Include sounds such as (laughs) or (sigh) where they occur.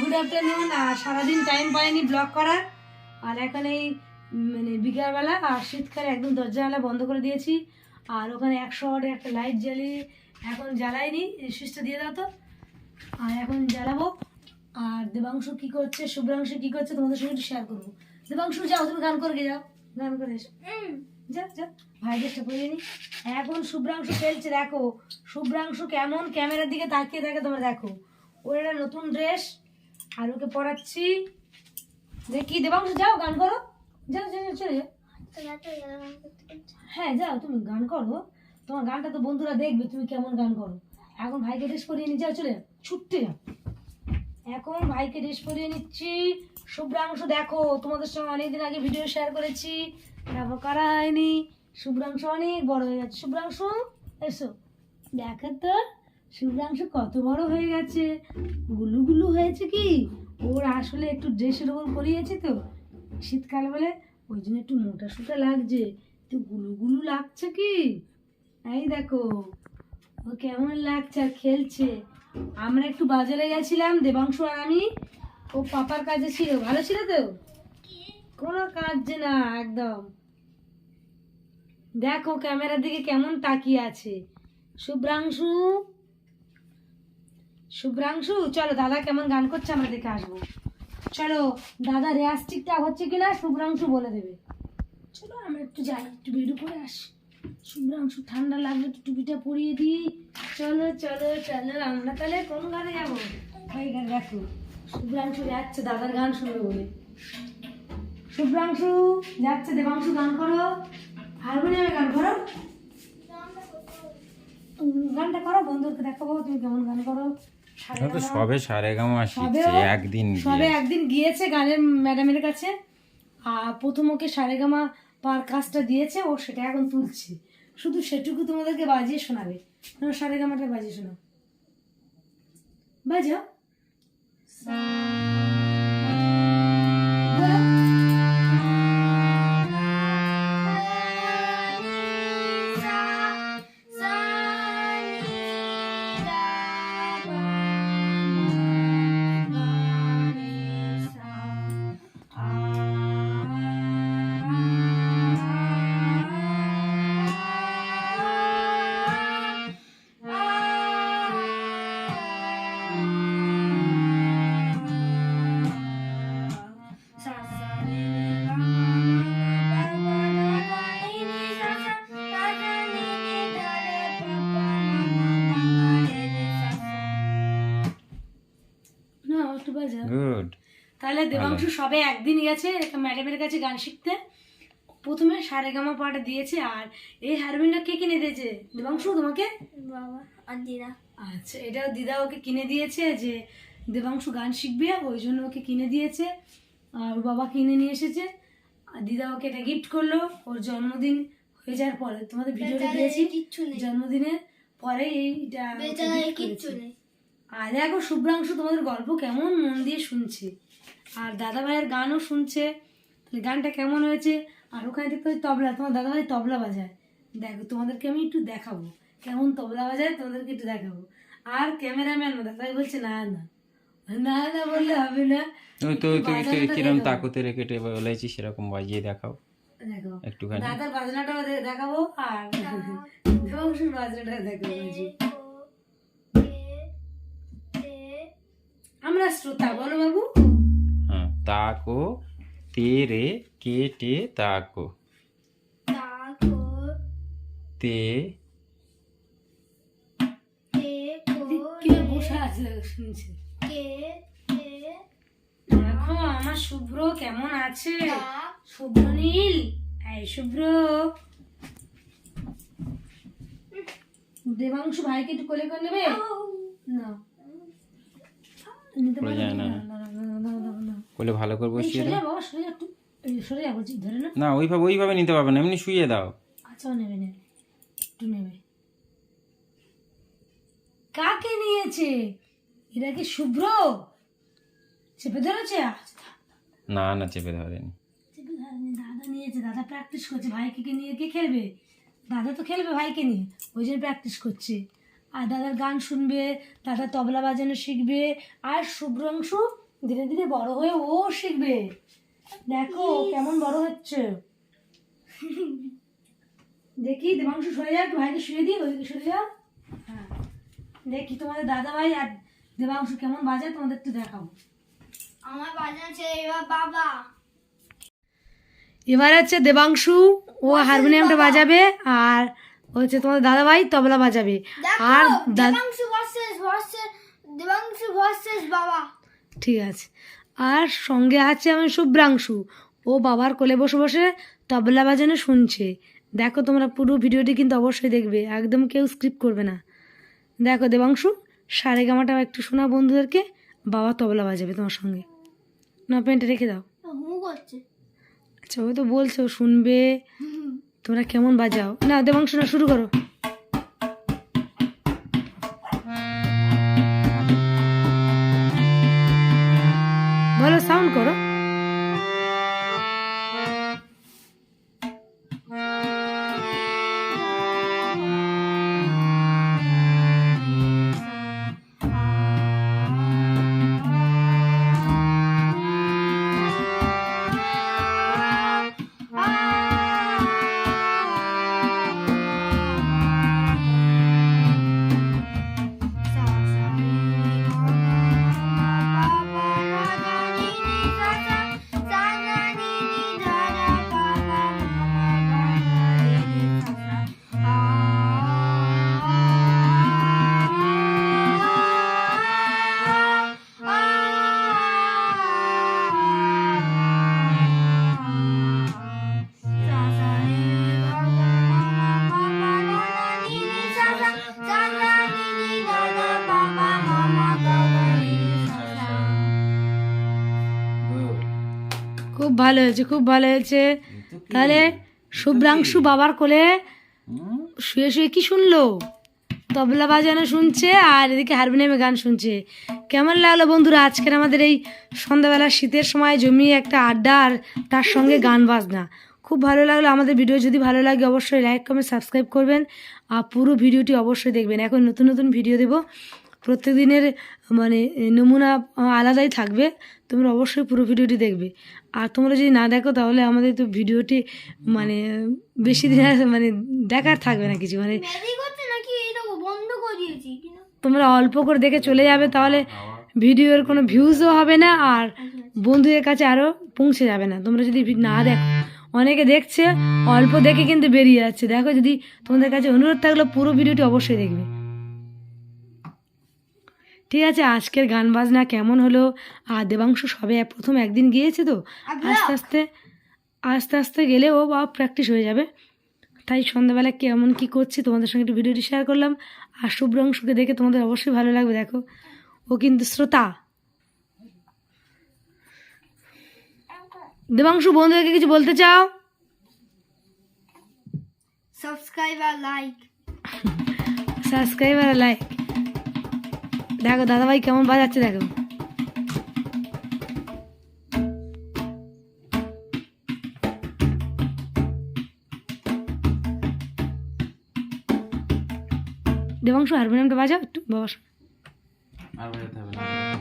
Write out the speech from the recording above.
Good afternoon আর সারাদিন time পাইনি blog করার। আর এখন এই মানে বিকালবেলা আর শীতকালে একদম দরজাওয়ালা বন্ধ করে দিয়েছি। আর ওখানে একশো ওয়াটের একটা লাইট জ্বালিয়ে এখন জ্বালাইনি সুইচটা দিয়ে দাও তো। আর এখন জ্বালাবো। আর দেবাংশু কি করছে শুভ্রাংশু কি করছে তোমাদের সঙ্গে একটু শেয়ার করব। দেবাংশু যাও তুমি গান করে যাও গান করে এসো। যাও যাও ভাই ড্রেসটা পরিয়ে নি। এখন শুভ্রাংশু খেলছে দেখো। শুভ্রাংশু কেমন ক্যামেরার দিকে তাকিয়ে থাকে তোমরা দেখো। ওর একটা নতুন ড্রেস আর ওকে পরাচ্ছি দেখি দেবাংশু যাও, গান করো। যাও যাও চলে যাও। হ্যাঁ যাও, তুমি গান করো। তোমার গানটা তো বন্ধুরা দেখবে, তুমি কেমন গান করো। এখন ভাইকে ড্রেস পরিয়ে নিয়ে যাও, চলে ছুটতে যাও। এখন ভাইকে ড্রেস পরিয়ে নিচ্ছি। শুভ্রাংশ দেখো, তোমাদের সঙ্গে অনেকদিন আগে ভিডিও শেয়ার করেছি। তারপর করা হয়নি শুভ্রাংশ অনেক বড় হয়ে গেছে। শুভ্রাংশ, এসো। দেখো তো। শুভ্রাংশ কত বড় হয়ে গেছে। গুলু গুলু হয়েছে কি? ওর আসলে একটু ড্রেসের ওপর পরিয়েছে তো। শীতকাল বলে ওই জন্য একটু মোটা সোটা লাগছে। একটু গুলু গুলু লাগছে কি? এই দেখো, ও কেমন লাগছে আর খেলছে। আমরা একটু বাজারে গেছিলাম, দেবাংশু আর আমি। ও পাপার কাজে ছিল, ভালো ছিল তো? কোনো কাজ যে না, একদম। দেখো ক্যামেরার দিকে কেমন তাকিয়ে আছে। শুভ্রাংশু শুভ্রাংশু চলো দাদা কেমন গান করছে আমরা দেখে আসব। চলো দাদা রেয়াজ ঠিকঠাক হচ্ছে কিনা শুভ্রাংশু বলে দেবে। চলো আমরা একটু যাই একটু বেরো করে আসি। শুভ্রাংশু ঠান্ডা লাগলে একটু টুপিটা পরিয়ে দিই। চলো চলো চলো আমরা তাহলে কোন গানে যাব? ওই গান দেখো। শুভ্রাংশু যাচ্ছে দাদার গান শুনবে বলে। শুভ্রাংশু যাচ্ছে দেবাংশু গান করো। হারমোনিয়ামে গান করো। গানটা করো বন্ধুকে দেখাবো তুমি কেমন গান করো। তো সবে সারে শিখছে একদিন সবে একদিন গিয়েছে গানের ম্যাডামের কাছে। আর প্রথম ওকে সারেগামা কাজটা দিয়েছে ও সেটা এখন তুলছে। শুধু সেটুকু তোমাদেরকে বাজিয়ে শোনাবে। তোমার সারেগামাটা বাজিয়ে শোনাও। বাজাও। না একটু বাজাও গুড তাহলে দেবাংশু সবে একদিন গেছে একটা ম্যাডামের কাছে গান শিখতে। প্রথমে সারেগামা পাটা দিয়েছে আর এই হারমোনিয়ামটা কে কিনে দিয়েছে? দেবাংশু তোমাকে? বাবা আর দিদা। আচ্ছা এটাও দিদা ওকে কিনে দিয়েছে যে দেবাংশু গান শিখবে ওই জন্য ওকে কিনে দিয়েছে। আর বাবা কিনে নিয়ে এসেছে। আর দিদা ওকে এটা গিফট করল ওর জন্মদিন হয়ে যাওয়ার পরে। তোমাদের ভিডিওটা দিয়েছি কিচ্ছু নেই। জন্মদিনের পরে এইটা কিচ্ছু নেই। আর দেখো শুভ্রাংশু তোমাদের গল্প কেমন মন দিয়ে শুনছে। আর দাদা ভাইয়ের গানও শুনছে। তাহলে গানটা কেমন হয়েছে? আর ওখানে দেখতে তবলা তোমার দাদা ভাই তবলা বাজায়। দেখো তোমাদেরকে আমি একটু দেখাবো। কেমন তবলা বাজায় তোমাদেরকে একটু দেখাবো। আর ক্যামেরাম্যান দাদা ভাই বলছে না না না না বললে হবে না। ওই তো তুই বাজানোটা কিরম দেখাবো। রেখে বলেছি সেরকম বাজিয়ে দেখাও। দেখো একটুখানি। দাদার বাজনাটাও দেখাবো। আর (laughs) দেবাংশুর বাজনাটা দেখাবো বলছি। আমরা শ্রোতা বলো বাবু। হ্যাঁ তাকো তেরে কেটে তাকো। তাকো তে কে বসে আছে? শুনছে। দেখো আমার শুভ্র কেমন আছে? শুভ্র নীল। এই শুভ্র। দেবাংশু ভাইকে একটু কোলে করে নেবে? না। পড়ে যায় না। বলে ভালো করে বসিয়ে দাও। না না ওইভাবে ওইভাবে নিতে পারবে না এমনি শুয়ে দাও। আচ্ছা নেবে নেবে। একটু নেবে। কাকে নিয়েছে? এটা কি শুভ্র? চেপে ধরেছে? না না চেপে ধরেনি। চেপে ধরেনি দাদা নিয়েছে দাদা প্র্যাকটিস করছে ভাইকে নিয়ে কে খেলবে? দাদা তো খেলবে ভাইকে নিয়ে ওই জন্য প্র্যাকটিস করছে। আর দাদার গান শুনবে দাদা তবলা বাজানো শিখবে আর শুভ্রাংশু ধীরে ধীরে বড় হয়ে ও শিখবে। দেখো কেমন বড় হচ্ছে। দেখি দেবাংশু সরে যাক ভাইকে শুয়ে দিই ওইদিকে সরে যাও। হ্যাঁ। দেখি তোমাদের দাদা ভাই আর দেবাংশু কেমন বাজায় তোমাদের একটু দেখাও। আমার বাজাচ্ছে এবার বাবা। এবার হচ্ছে দেবাংশু ও হারমোনিয়ামটা বাজাবে আর হচ্ছে তোমাদের দাদা ভাই তবলা বাজাবে। আর দেখো Debangshu versus versus Debangshu versus বাবা। ঠিক আছে। আর সঙ্গে আছে আমি শুভ্রাংশু। ও বাবার কোলে বসে বসে তবলা বাজানো শুনছে। দেখো তোমরা পুরো ভিডিওটি কিন্তু অবশ্যই দেখবে। একদম কেউ স্ক্রিপ্ট করবে না। দেখো দেবাংশু সারে গামাটা একটু শোনা বন্ধুদেরকে। বাবা তবলা বাজাবে তোমার সঙ্গে। না পেনটা রেখে দাও। আচ্ছা ও তো বলছে ও শুনবে। তোমরা কেমন বাজাও? না দেবাংশ না শুরু করো। ভালো সাউন্ড করো। ভালো হয়েছে খুব ভালো হয়েছে। তাহলে শুভ্রাংশু বাবার কোলে শুয়ে শুয়ে কি শুনলো? তবলা বাজানো শুনছে আর এদিকে হারমোনিয়ামে গান শুনছে। কেমন লাগল বন্ধুরা আজকের আমাদের এই সন্ধ্যাবেলা শীতের সময় জমিয়ে একটা আড্ডা আর তার সঙ্গে গান বাজনা? খুব ভালো লাগল। আমাদের ভিডিও যদি ভালো লাগে অবশ্যই লাইক কমেন্ট সাবস্ক্রাইব করবেন। আর পুরো ভিডিওটি অবশ্যই দেখবেন। এখন নতুন নতুন ভিডিও দেবো। প্রত্যেক দিনের মানে নমুনা আলাদাই থাকবে। তোমরা অবশ্যই পুরো ভিডিওটি দেখবে। আর তোমরা যদি না দেখো তাহলে আমাদের তো ভিডিওটি মানে বেশি দিন মানে দেখার থাকবে না কিছু। মানে তোমরা অল্প করে দেখে চলে যাবে তাহলে ভিডিওর কোনো ভিউজও হবে না আর বন্ধুদের কাছে আরও পৌঁছে যাবে না। তোমরা যদি না দেখো অনেকে দেখছে অল্প দেখে কিন্তু বেরিয়ে যাচ্ছে। দেখো যদি তোমাদের কাছে অনুরোধ থাকলে পুরো ভিডিওটি অবশ্যই দেখবে। ঠিক আছে আজকের গান বাজনা কেমন হলো? আর দেবাংশু সবে প্রথম একদিন গিয়েছে তো? আস্তে আস্তে আস্তে আস্তে গেলে ও বা প্র্যাকটিস হয়ে যাবে। তাই সন্ধ্যাবেলা কেমন কি করছি তোমাদের সঙ্গে একটু ভিডিওটি শেয়ার করলাম। আর শুভ্রাংশুকে দেখে তোমাদের অবশ্যই ভালো লাগবে দেখো। ও কিন্তু শ্রোতা। দেবাংশু বন্ধুদেরকে কিছু বলতে চাও? সাবস্ক্রাইব আর লাইক সাবস্ক্রাইব (laughs) আর লাইক দেখো দাদাভাই কেমন বাজাচ্ছে দেখো। দেবাংশু হারমোনিয়ামটা বাজাও একটু বাবা আর বাজাতে হবে না।